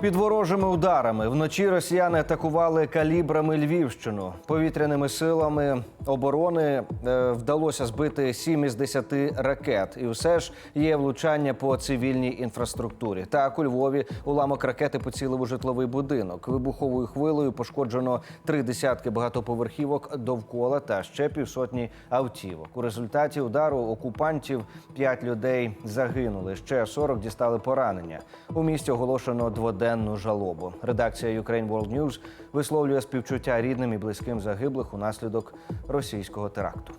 Під ворожими ударами вночі росіяни атакували калібрами Львівщину. Повітряними силами оборони е, вдалося збити 7 із 10 ракет. І все ж є влучання по цивільній інфраструктурі. Так, у Львові уламок ракети поцілив у житловий будинок. Вибуховою хвилею пошкоджено три десятки багатоповерхівок довкола та ще півсотні автівок. У результаті удару окупантів 5 людей загинули. Ще 40 дістали поранення. У місті оголошено дводенну жалобу. Редакція Ukraine World News висловлює співчуття рідним і близьким загиблих унаслідок російського теракту.